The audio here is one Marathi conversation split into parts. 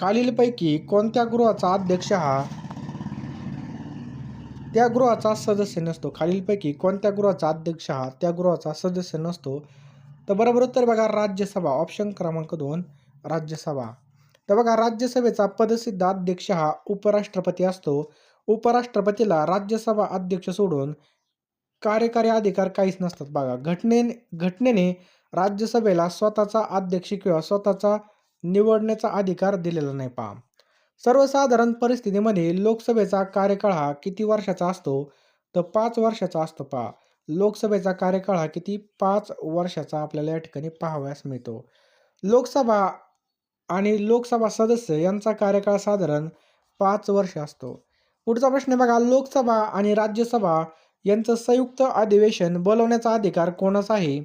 खालीलपैकी कोणत्या गृहाचा अध्यक्ष हा? त्या गृहाचा सदस्य नसतो. खालीलपैकी कोणत्या गृहाचा अध्यक्ष हा? त्या गृहाचा सदस्य नसतो. तर बरोबर उत्तर बघा राज्यसभा. ऑप्शन क्रमांक दोन राज्यसभा. तर बघा राज्यसभेचा पदसिद्ध अध्यक्ष हा उपराष्ट्रपती असतो. उपराष्ट्रपतीला राज्यसभा अध्यक्ष सोडून कार्यकारी अधिकार काहीच नसतात बघा. घटने घटनेने राज्यसभेला स्वतःचा अध्यक्ष किंवा स्वतःचा निवडण्याचा अधिकार दिलेला नाही पहा. सर्वसाधारण परिस्थितीमध्ये लोकसभेचा कार्यकाळ हा किती वर्षाचा असतो? तर पाच वर्षाचा असतो पहा. लोकसभेचा कार्यकाळ हा किती? पाच वर्षाचा आपल्याला या ठिकाणी पाहावयास मिळतो. लोकसभा आणि लोकसभा सदस्य यांचा कार्यकाळ साधारण पाच वर्ष असतो. पुढचा प्रश्न बघा लोकसभा आणि राज्यसभा यांचं संयुक्त अधिवेशन बोलवण्याचा अधिकार कोणाचा आहे?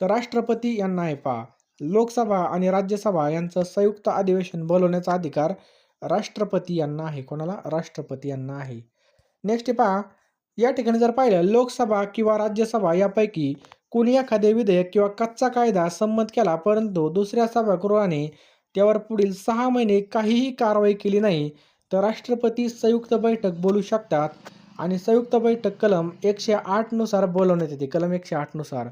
तर राष्ट्रपती यांना आहे पहा. लोकसभा आणि राज्यसभा यांचं संयुक्त अधिवेशन बोलवण्याचा अधिकार राष्ट्रपती यांना आहे. कोणाला? राष्ट्रपती यांना आहे. नेक्स्ट पहा. या ठिकाणी जर पाहिलं लोकसभा किंवा राज्यसभा यापैकी कुणी एखादे विधेयक किंवा कच्चा कायदा संमत केला परंतु दुसऱ्या सभागृहाने त्यावर पुढील सहा महिने काहीही कारवाई केली नाही तर राष्ट्रपती संयुक्त बैठक बोलू शकतात. आणि संयुक्त बैठक कलम एकशे आठनुसार बोलवण्यात येते. कलम एकशे आठनुसार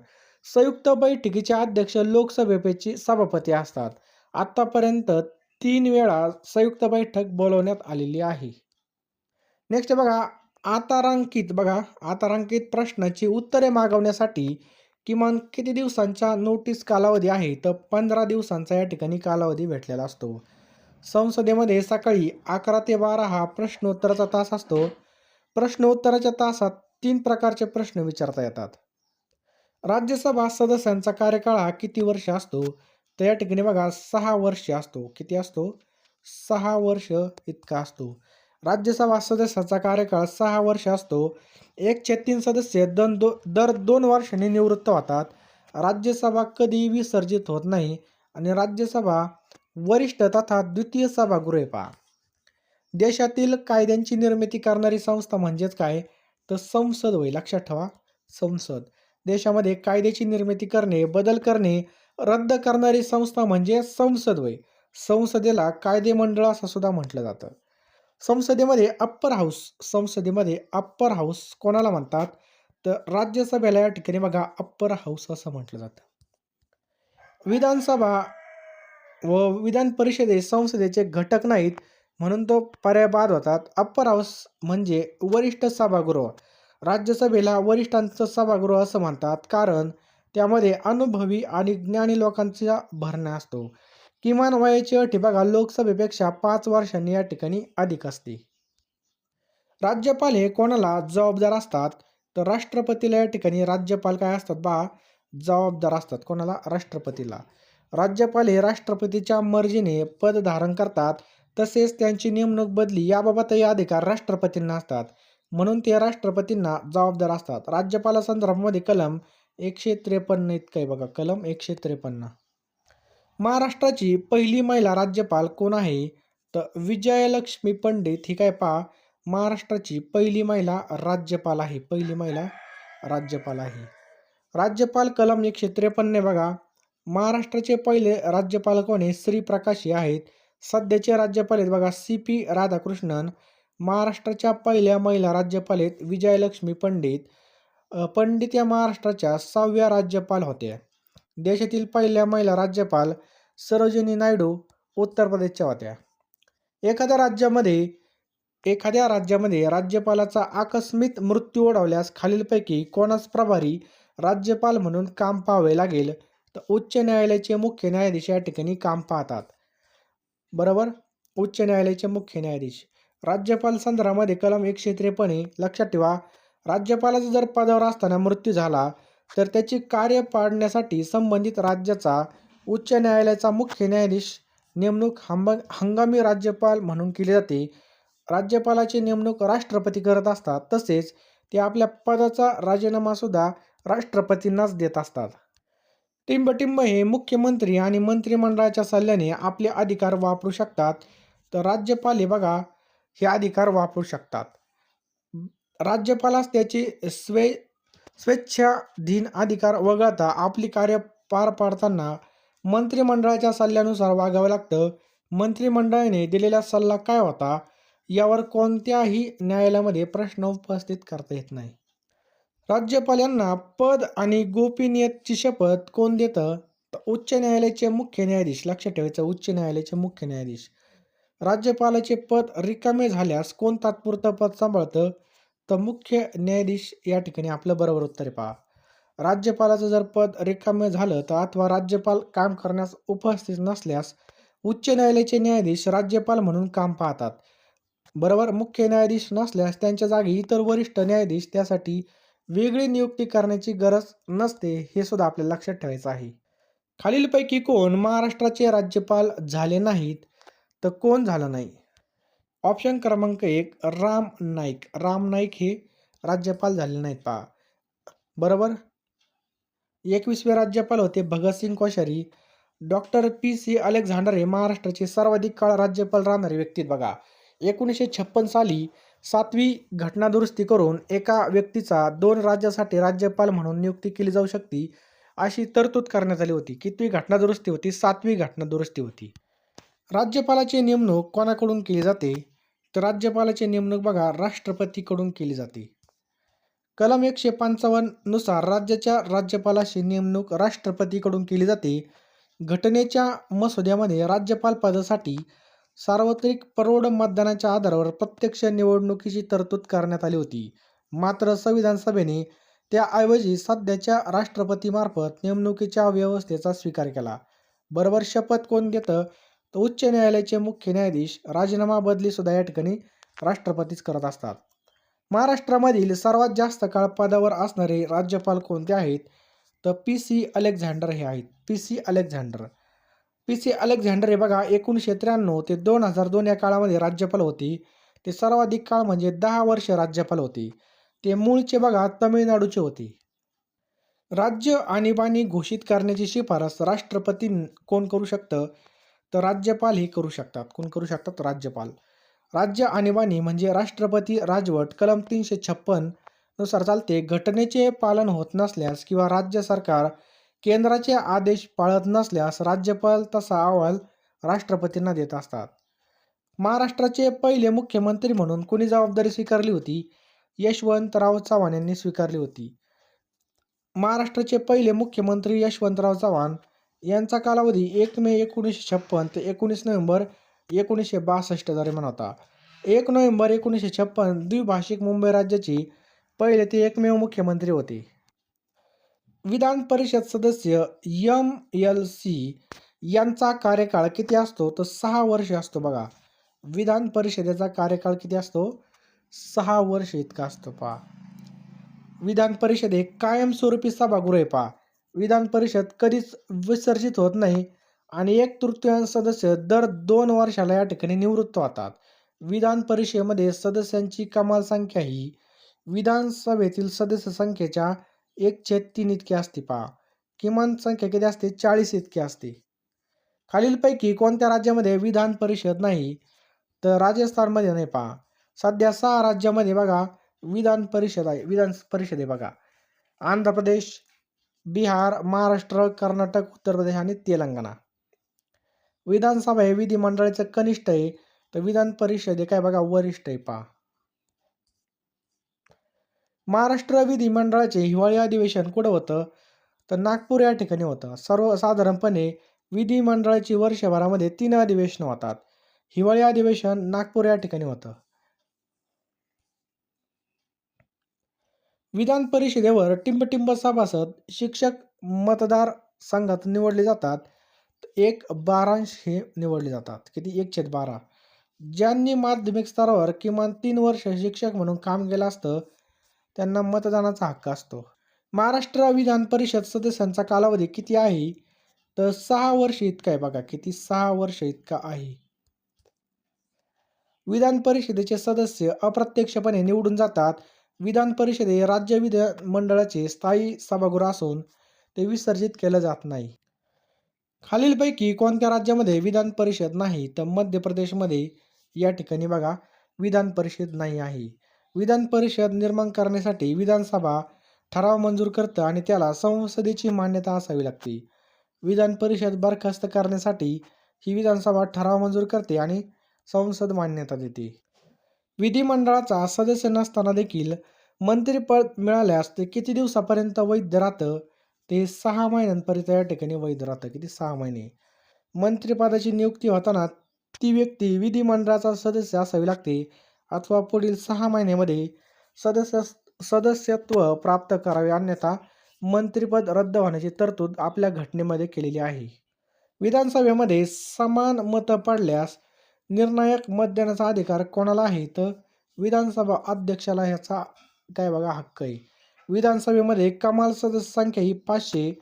संयुक्त बैठकीचे अध्यक्ष लोकसभेचे सभापती असतात. आत्तापर्यंत तीन वेळा संयुक्त बैठक बोलवण्यात आलेली आहे. नेक्स्ट बघा आतारांकित बघा आतारांकित प्रश्नाची उत्तरे मागवण्यासाठी किमान किती दिवसांचा नोटीस कालावधी आहे? तर पंधरा दिवसांचा या ठिकाणी कालावधी भेटलेला असतो. संसदेमध्ये सकाळी अकरा ते बारा हा प्रश्नोत्तराचा तास असतो. प्रश्नोत्तराच्या तासात तीन प्रकारचे प्रश्न विचारता येतात. राज्यसभा सदस्यांचा कार्यकाळ हा किती वर्ष असतो? तर या ठिकाणी बघा सहा वर्ष असतो. किती असतो? सहा वर्ष इतका असतो. राज्यसभा सदस्याचा कार्यकाळ सहा वर्ष असतो. एकशे तीन सदस्य दन दो दर दोन वर्षांनी निवृत्त होतात. राज्यसभा कधी विसर्जित होत नाही आणि राज्यसभा वरिष्ठ तथा द्वितीय सभागृह पहा. देशातील कायद्यांची निर्मिती करणारी संस्था म्हणजेच काय? तर संसद होय. लक्षात ठेवा. संसद. देशामध्ये कायद्याची निर्मिती करणे बदल करणे रद्द करणारी संस्था म्हणजे संसद होय. संसदेला कायदेमंडळ असं सुद्धा म्हटलं जातं. संसदेमध्ये अप्पर हाऊस संसदेमध्ये अप्पर हाऊस कोणाला म्हणतात? तर राज्यसभेला या ठिकाणी बघा अप्पर हाऊस असं म्हटलं जातं. विधानसभा व विधान परिषदे संसदेचे घटक नाहीत म्हणून तो पर्याय बाद होतात. अप्पर हाऊस म्हणजे वरिष्ठ सभागृह. राज्यसभेला वरिष्ठांचं सभागृह असं म्हणतात. कारण त्यामध्ये अनुभवी आणि ज्ञानी लोकांचा भरणा असतो किमान वयाची अटी बघा लोकसभेपेक्षा पाच वर्षांनी या ठिकाणी अधिक असते. राज्यपाल हे कोणाला जबाबदार असतात? तर राष्ट्रपतीला या ठिकाणी राज्यपाल काय असतात बा? जबाबदार असतात. कोणाला? राष्ट्रपतीला. राज्यपाल हे राष्ट्रपतीच्या मर्जीने पद धारण करतात. तसेच त्यांची नेमणूक बदली याबाबतही अधिकार राष्ट्रपतींना असतात. म्हणून ते राष्ट्रपतींना जबाबदार असतात. राज्यपालासंदर्भामध्ये कलम एकशे त्रेपन्न इतकं आहे बघा. कलम एकशे त्रेपन्न. महाराष्ट्राची पहिली महिला राज्यपाल कोण आहे? तर विजयलक्ष्मी पंडित. ही काय पहा महाराष्ट्राची पहिली महिला राज्यपाल आहे. पहिली महिला राज्यपाल आहे. राज्यपाल कलम एकशे त्रेपन्न बघा. महाराष्ट्राचे पहिले राज्यपाल कोण आहे? श्रीप्रकाशी आहेत. सध्याचे राज्यपाल आहेत बघा सी पी राधाकृष्णन. महाराष्ट्राच्या पहिल्या महिला राज्यपाल आहेत विजयलक्ष्मी पंडित पंडित या महाराष्ट्राच्या सहाव्या राज्यपाल होत्या. देशातील पहिल्या महिला राज्यपाल सरोजिनी नायडू उत्तर प्रदेशच्या होत्या. एखाद्या राज्यामध्ये एखाद्या राज्यामध्ये राज्यपालाचा आकस्मिक मृत्यू ओढवल्यास खालीलपैकी कोणास प्रभारी राज्यपाल म्हणून काम पाहावे लागेल? तर उच्च न्यायालयाचे मुख्य न्यायाधीश या ठिकाणी काम पाहतात. बरोबर? उच्च न्यायालयाचे मुख्य न्यायाधीश. राज्यपाल संदर्भामध्ये कलम एकशे त्रेपन्न लक्षात ठेवा. राज्यपालाचा जर पदावर असताना मृत्यू झाला तर त्याची कार्य पाडण्यासाठी संबंधित राज्याचा उच्च न्यायालयाचा मुख्य न्यायाधीश नेमणूक हंब हंगामी राज्यपाल म्हणून केली जाते. राज्यपालाची नेमणूक राष्ट्रपती करत असतात तसेच ते आपल्या पदाचा राजीनामासुद्धा राष्ट्रपतींनाच देत असतात. टिंबटिंब हे मुख्यमंत्री आणि मंत्रिमंडळाच्या सल्ल्याने आपले अधिकार वापरू शकतात. तर राज्यपाल हे बघा हे अधिकार वापरू शकतात. राज्यपालास त्याचे स्वे स्वेच्छाधीन अधिकार वगळता आपली कार्य पार पाडताना मंत्रिमंडळाच्या सल्ल्यानुसार वागावं लागतं. मंत्रिमंडळाने दिलेला सल्ला काय होता? यावर कोणत्याही न्यायालयामध्ये प्रश्न उपस्थित करता येत नाही. राज्यपाल यांना पद आणि गोपनीयतेची शपथ कोण देतं? तर उच्च न्यायालयाचे मुख्य न्यायाधीश लक्षात ठेवायचं उच्च न्यायालयाचे मुख्य न्यायाधीश. राज्यपालाचे पद रिकामे झाल्यास कोण तात्पुरतं पद सांभाळतं? तर मुख्य न्यायाधीश या ठिकाणी आपलं बरोबर उत्तर आहे पहा. राज्यपालाचं जर पद रिकामे झालं तर अथवा राज्यपाल काम करण्यास उपस्थित नसल्यास उच्च न्यायालयाचे न्यायाधीश राज्यपाल म्हणून काम पाहतात. बरोबर? मुख्य न्यायाधीश नसल्यास त्यांच्या जागी इतर वरिष्ठ न्यायाधीश त्यासाठी वेगळी नियुक्ती करण्याची गरज नसते हे सुद्धा आपल्याला लक्षात ठेवायचं आहे. खालीलपैकी कोण महाराष्ट्राचे राज्यपाल झाले नाहीत? तर कोण झालं नाही? ऑप्शन क्रमांक एक राम नाईक. राम नाईक हे राज्यपाल झाले नाहीत पहा. बरोबर? एकवीसवे राज्यपाल होते Bhagat Singh Koshyari. Doctor P C Alexander हे महाराष्ट्राचे सर्वाधिक काळ राज्यपाल राहणारे व्यक्ती बघा. एकोणीसशे छप्पन साली सातवी घटना दुरुस्ती करून एका व्यक्तीचा दोन राज्यासाठी राज्यपाल म्हणून नियुक्ती केली जाऊ शकते अशी तरतूद करण्यात आली होती. कितवी घटना दुरुस्ती होती? सातवी घटना दुरुस्ती होती. राज्यपालाची नेमणूक कोणाकडून केली जाते? तर राज्यपालाची नेमणूक बघा राष्ट्रपतीकडून केली जाते. कलम एकशे पंचावन्ननुसार राज्याच्या राज्यपालाची नेमणूक राष्ट्रपतीकडून केली जाते. घटनेच्या मसुद्यामध्ये राज्यपाल पदासाठी सार्वत्रिक प्रौढ मतदानाच्या आधारावर प्रत्यक्ष निवडणुकीची तरतूद करण्यात आली होती. मात्र संविधान सभेने त्याऐवजी सध्याच्या राष्ट्रपतीमार्फत नेमणुकीच्या व्यवस्थेचा स्वीकार केला. बरोबर शपथ कोण घेतं तर उच्च न्यायालयाचे मुख्य न्यायाधीश राजीनामा बदली सुद्धा या ठिकाणी राष्ट्रपतीच करत असतात. महाराष्ट्रामधील सर्वात जास्त काळ पदावर असणारे राज्यपाल कोणते आहेत? तर पी सी अलेक्झांडर हे आहेत. P C Alexander. P C Alexander हे बघा एकोणीसशे त्र्याण्णव ते दोन हजार दोन या काळामध्ये राज्यपाल होती. ते सर्वाधिक काळ म्हणजे दहा वर्ष राज्यपाल होती. ते मूळचे बघा तमिळनाडूचे होते. राज्य आणीबाणी घोषित करण्याची शिफारस राष्ट्रपती कोण करू शकतं? तर राज्यपाल हे करू शकतात. कोण करू शकतात? राज्यपाल. राज्य आणीबाणी म्हणजे राष्ट्रपती राजवट कलम तीनशे छप्पननुसार चालते. घटनेचे पालन होत नसल्यास किंवा राज्य सरकार केंद्राचे आदेश पाळत नसल्यास राज्यपाल तसा अहवाल राष्ट्रपतींना देत असतात. महाराष्ट्राचे पहिले मुख्यमंत्री म्हणून कुणी जबाबदारी स्वीकारली होती? यशवंतराव चव्हाण यांनी स्वीकारली होती. महाराष्ट्राचे पहिले मुख्यमंत्री यशवंतराव चव्हाण यांचा कालावधी एक मे एकोणीसशे छप्पन ते एकोणीस नोव्हेंबर एकोणीसशे बासष्ट दरम्यान होता. एक नोव्हेंबर एकोणीसशे छप्पन द्विभाषिक मुंबई राज्याची पहिले ते एकमेव मुख्यमंत्री होते. विधान परिषद सदस्य यम एल सी यांचा कार्यकाळ किती असतो? तर सहा वर्ष असतो बघा. विधान परिषदेचा कार्यकाळ किती असतो? सहा वर्ष इतका असतो पहा. विधान परिषद हे कायमस्वरूपी सभागृह आहे पहा. विधान परिषद कधीच विसर्जित होत नाही आणि एक तृतीयांश सदस्य दर दोन वर्षाला या ठिकाणी निवृत्त होतात. विधान परिषदेमध्ये सदस्यांची कमाल संख्या ही विधानसभेतील सदस्य संख्येच्या एक तीन इतकी असते पहा. किमान संख्या किती असते? चाळीस इतकी असते. खालीलपैकी कोणत्या राज्यामध्ये विधान परिषद नाही? तर राजस्थानमध्ये नाही पहा. सध्या सहा राज्यामध्ये बघा विधान परिषद आहे विधान परिषद आहे बघा. आंध्र प्रदेश बिहार महाराष्ट्र कर्नाटक उत्तर प्रदेश आणि तेलंगणा. विधानसभा हे विधिमंडळाचं कनिष्ठ आहे. तर विधान परिषद हे काय बघा वरिष्ठ आहे पहा. महाराष्ट्र विधिमंडळाचे हिवाळी अधिवेशन कुठं होतं? तर नागपूर या ठिकाणी होतं. सर्वसाधारणपणे विधिमंडळाची वर्षभरामध्ये तीन अधिवेशनं होतात. हिवाळी अधिवेशन नागपूर या ठिकाणी होतं. विधान परिषदेवर टिंबटिंब सभासद शिक्षक मतदार संघात निवडले जातात. एक बारांश हे निवडले जातात. किती? एक छेद बारा. ज्यांनी माध्यमिक स्तरावर किमान तीन वर्ष शिक्षक म्हणून काम केलं असतं त्यांना मतदानाचा हक्क असतो. महाराष्ट्र विधान परिषद सदस्यांचा कालावधी किती आहे? तर सहा वर्ष इतका आहे बघा. किती? सहा वर्ष इतका आहे. विधान परिषदेचे सदस्य अप्रत्यक्षपणे निवडून जातात. विधान परिषद हे राज्य विधान मंडळाचे स्थायी सभागृह असून ते विसर्जित केलं जात नाही. खालीलपैकी कोणत्या राज्यामध्ये विधान परिषद नाही तर मध्य प्रदेशमध्ये या ठिकाणी बघा विधान परिषद नाही आहे. विधान परिषद निर्माण करण्यासाठी विधानसभा ठराव मंजूर करतं आणि त्याला संसदेची मान्यता असावी लागते. विधान परिषद बरखास्त करण्यासाठी ही विधानसभा ठराव मंजूर करते आणि संसद मान्यता देते. विधिमंडळाचा सदस्य नसताना देखील मंत्रिपद मिळाल्यास ते किती दिवसापर्यंत वैध राहतं? ते सहा महिन्यांपर्यंत या ठिकाणी वैध राहतं. किती? सहा महिने. मंत्रिपदाची नियुक्ती होताना ती व्यक्ती विधिमंडळाचा सदस्य असावी लागते अथवा पुढील सहा महिन्यामध्ये सदस्य सदस्यत्व प्राप्त करावे अन्यथा मंत्रिपद रद्द होण्याची तरतूद आपल्या घटनेमध्ये केलेली आहे. विधानसभेमध्ये समान मतं पडल्यास निर्णायक मत देण्याचा अधिकार कोणाला आहे तर विधानसभा अध्यक्षाला ह्याचा काय बघा हक्क आहे. विधानसभेमध्ये कमाल सदस्य संख्या ही पाचशे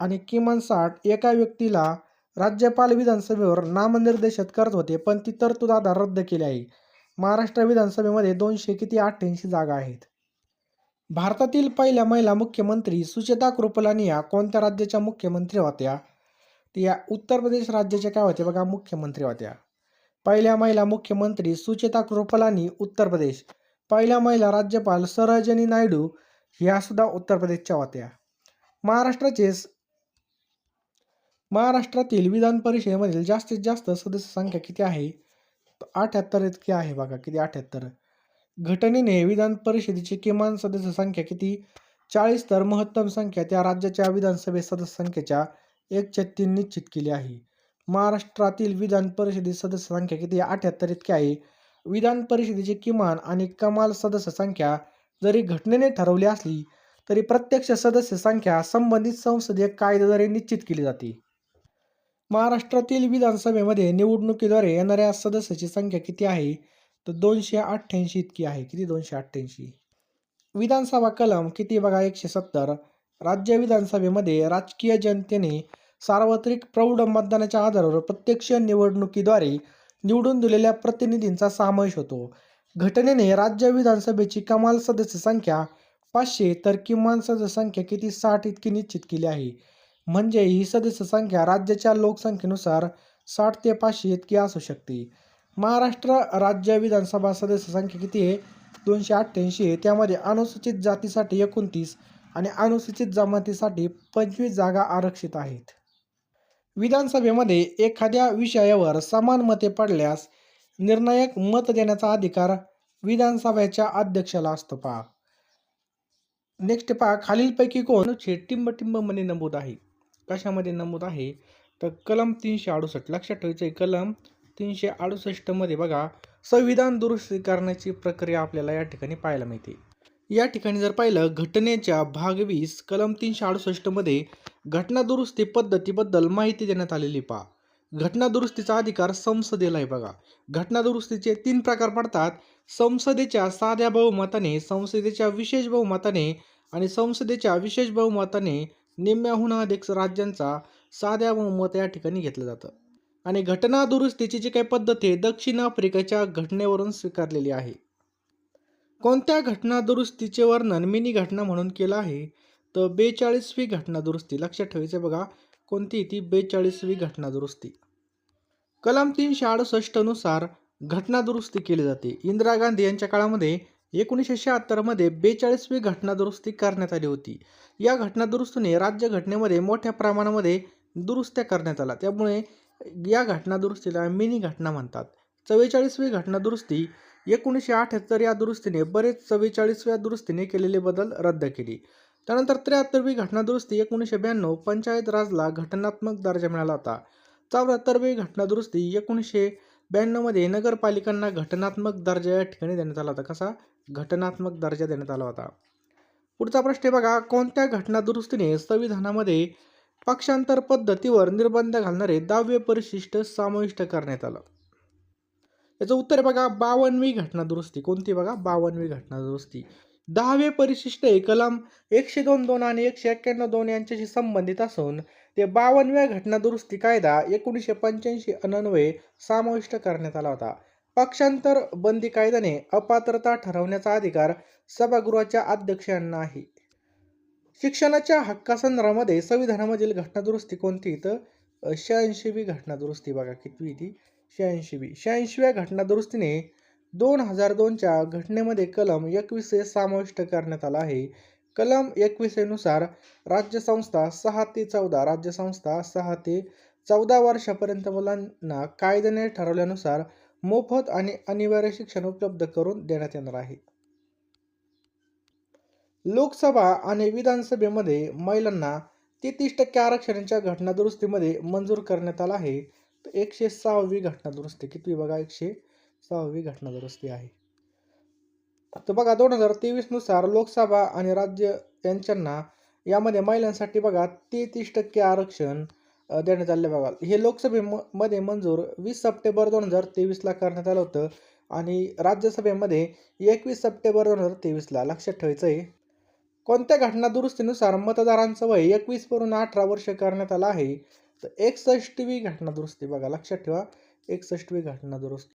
आणि किमान साठ एका व्यक्तीला राज्यपाल विधानसभेवर नामनिर्देशित करत होते पण ती तरतूद आता रद्द केली आहे. महाराष्ट्र विधानसभेमध्ये दोनशे किती अठ्ठ्याऐंशी जागा आहेत? भारतातील पहिल्या महिला मुख्यमंत्री सुचेता कृपलानी या कोणत्या राज्याच्या मुख्यमंत्री होत्या? त्या या उत्तर प्रदेश राज्याच्या काय होत्या बघा मुख्यमंत्री होत्या. पहिल्या महिला मुख्यमंत्री सुचेता कृपलानी उत्तर प्रदेश. पहिल्या महिला राज्यपाल सरोजनी नायडू ह्या सुद्धा उत्तर प्रदेशच्या होत्या. महाराष्ट्राचे स- महाराष्ट्रातील विधान परिषदेमधील जास्तीत जास्त सदस्य संख्या किती आहे? अठ्याहत्तर इतकी आहे बघा किती अठ्याहत्तर? घटनेने विधान परिषदेची किमान सदस्य संख्या किती? चाळीस तर महत्तम संख्या त्या राज्याच्या विधानसभेत सदस्य संख्येच्या एक तीन निश्चित केली आहे. महाराष्ट्रातील विधान परिषदेची सदस्य संख्या किती अठ्याहत्तर इतकी आहे. विधान परिषदेची किमान आणि कमाल सदस्य संख्या जरी घटनेने ठरवली असली तरी प्रत्यक्ष सदस्य संख्या संबंधित संसदीय कायद्याद्वारे निश्चित केली जाते. महाराष्ट्रातील विधानसभेमध्ये निवडणुकीद्वारे येणाऱ्या सदस्याची संख्या किती आहे? तर दोनशे अठ्ठ्याऐंशी इतकी आहे. किती? दोनशे अठ्ठ्याऐंशी. विधानसभा कलम किती बघा? एकशे सत्तर. राज्य विधानसभेमध्ये राजकीय जनतेने सार्वत्रिक प्रौढ मतदानाच्या आधारावर प्रत्यक्ष निवडणुकीद्वारे निवडून दिलेल्या प्रतिनिधींचा समावेश होतो. घटनेने राज्य विधानसभेची कमाल सदस्य संख्या पाचशे तर किमान सदस्य संख्या किती साठ इतकी निश्चित केली आहे. म्हणजे ही सदस्य संख्या राज्याच्या लोकसंख्येनुसार साठ ते पाचशे इतकी असू शकते. महाराष्ट्र राज्य विधानसभा सदस्य संख्या किती आहे? दोनशे अठ्ठ्याऐंशी आहे. त्यामध्ये अनुसूचित जातीसाठी एकोणतीस आणि अनुसूचित जमातीसाठी पंचवीस जागा आरक्षित आहेत. विधानसभेमध्ये एखाद्या विषयावर समान मते पडल्यास निर्णायक मत देण्याचा अधिकार विधानसभेच्या अध्यक्षाला असतो पहा. नेक्स्ट पहा खालीलपैकी कोण? टिंबटिंबमध्ये नमूद आहे. कशामध्ये नमूद आहे? तर कलम तीनशे अडुसष्ट. लक्षात ठेवायचं आहे कलम तीनशे अडुसष्टमध्ये बघा संविधान दुरुस्ती करण्याची प्रक्रिया आपल्याला या ठिकाणी पाहायला मिळते. या ठिकाणी जर पाहिलं घटनेच्या भाग वीस कलम तीनशे अडुसष्टमध्ये घटना दुरुस्ती पद्धतीबद्दल माहिती देण्यात आलेली पहा. घटना दुरुस्तीचा अधिकार संसदेला आहे बघा. घटना दुरुस्तीचे तीन प्रकार पडतात. संसदेच्या साध्या बहुमताने संसदेच्या विशेष बहुमताने आणि संसदेच्या विशेष बहुमताने निम्म्याहून अधिक राज्यांचा साध्या बहुमत या ठिकाणी घेतलं जातं. आणि घटना दुरुस्तीची जी काही पद्धत आहे दक्षिण आफ्रिकेच्या घटनेवरून स्वीकारलेली आहे. कोणत्या घटनादुरुस्तीचे वर्णन मिनी घटना म्हणून केलं आहे? तर बेचाळीसवी घटनादुरुस्ती लक्षात ठेवायचं बघा कोणती ती? बेचाळीसवी घटना दुरुस्ती. कलम तीनशे अडुसष्टनुसार घटनादुरुस्ती केली जाते. इंदिरा गांधी यांच्या काळामध्ये एकोणीसशे शहात्तरमध्ये बेचाळीसवी घटनादुरुस्ती करण्यात आली होती. या घटनादुरुस्तीने राज्यघटनेमध्ये मोठ्या प्रमाणामध्ये दुरुस्त्या करण्यात आल्या. त्यामुळे या घटनादुरुस्तीला मिनी घटना म्हणतात. चव्वेचाळीसवी घटनादुरुस्ती एकोणीसशे अठ्याहत्तर या दुरुस्तीने बरेच चव्वेचाळीसव्या दुरुस्तीने केलेले बदल रद्द केले. त्यानंतर त्र्याहत्तरवी घटनादुरुस्ती एकोणीसशे ब्याण्णव पंचायत राजला घटनात्मक दर्जा मिळाला होता. चौऱ्याहत्तरवी घटनादुरुस्ती एकोणीसशे ब्याण्णवमध्ये नगरपालिकांना घटनात्मक दर्जा या ठिकाणी देण्यात आला होता. कसा? घटनात्मक दर्जा देण्यात आला होता. पुढचा प्रश्न आहे बघा कोणत्या घटनादुरुस्तीने संविधानामध्ये पक्षांतर पद्धतीवर निर्बंध घालणारे दहावे परिशिष्ट समाविष्ट करण्यात आलं? याचं उत्तर आहे बघा बावनवी घटना दुरुस्ती कोणती बघा? बावनवी घटना दुरुस्ती दहावे परिशिष्ट हे कलम एकशे दोन दोन आणि एकशे एक्क्याण्णव दोन यांच्याशी संबंधित असून ते बावनव्या घटना दुरुस्ती कायदा एकोणीसशे पंच्याऐंशी अनन्वये समाविष्ट करण्यात आला होता. पक्षांतर बंदी कायद्याने अपात्रता ठरवण्याचा अधिकार सभागृहाच्या अध्यक्षांना आहे शिक्षणाच्या हक्कासंदर्भामध्ये संविधानामधील घटना दुरुस्ती कोणती? तर शहाऐंशीवी घटना दुरुस्ती बघा कितवी ती? शहाऐंशीवी शहाऐंशीव्या घटना दुरुस्तीने दोन हजार दोनच्या घटनेमध्ये कलम एकवीस समाविष्ट करण्यात आला आहे. कलम एकवीसनुसार राज्यसंस्था सहा ते चौदा राज्यसंस्था सहा ते चौदा वर्षापर्यंत मुलांना कायद्याने ठरवल्यानुसार मोफत आणि अनिवार्य शिक्षण उपलब्ध करून देण्यात येणार आहे. लोकसभा आणि विधानसभेमध्ये महिलांना तेहतीस टक्के आरक्षणाच्या घटना दुरुस्तीमध्ये मंजूर करण्यात आला आहे. तर एकशे सहावी घटना दुरुस्ती किती बघा एकशे सहावी घटना दुरुस्ती आहे. तर बघा दोन हजार तेवीसनुसार लोकसभा आणि राज्य यांच्यांना यामध्ये महिलांसाठी बघा तेहतीस टक्के आरक्षण देण्यात आले बघा. हे लोकसभेमध्ये मंजूर वीस सप्टेंबर दोन हजार तेवीसला करण्यात आलं होतं. आणि राज्यसभेमध्ये एकवीस सप्टेंबर दोन हजार तेवीसला लक्षात ठेवायचं आहे. कोणत्या घटना दुरुस्तीनुसार मतदारांचं वय एकवीसवरून अठरा वर्ष करण्यात आलं आहे? तर एकसष्टवी घटना दुरुस्ती बघा लक्षात ठेवा. एकसष्टवी घटना दुरुस्ती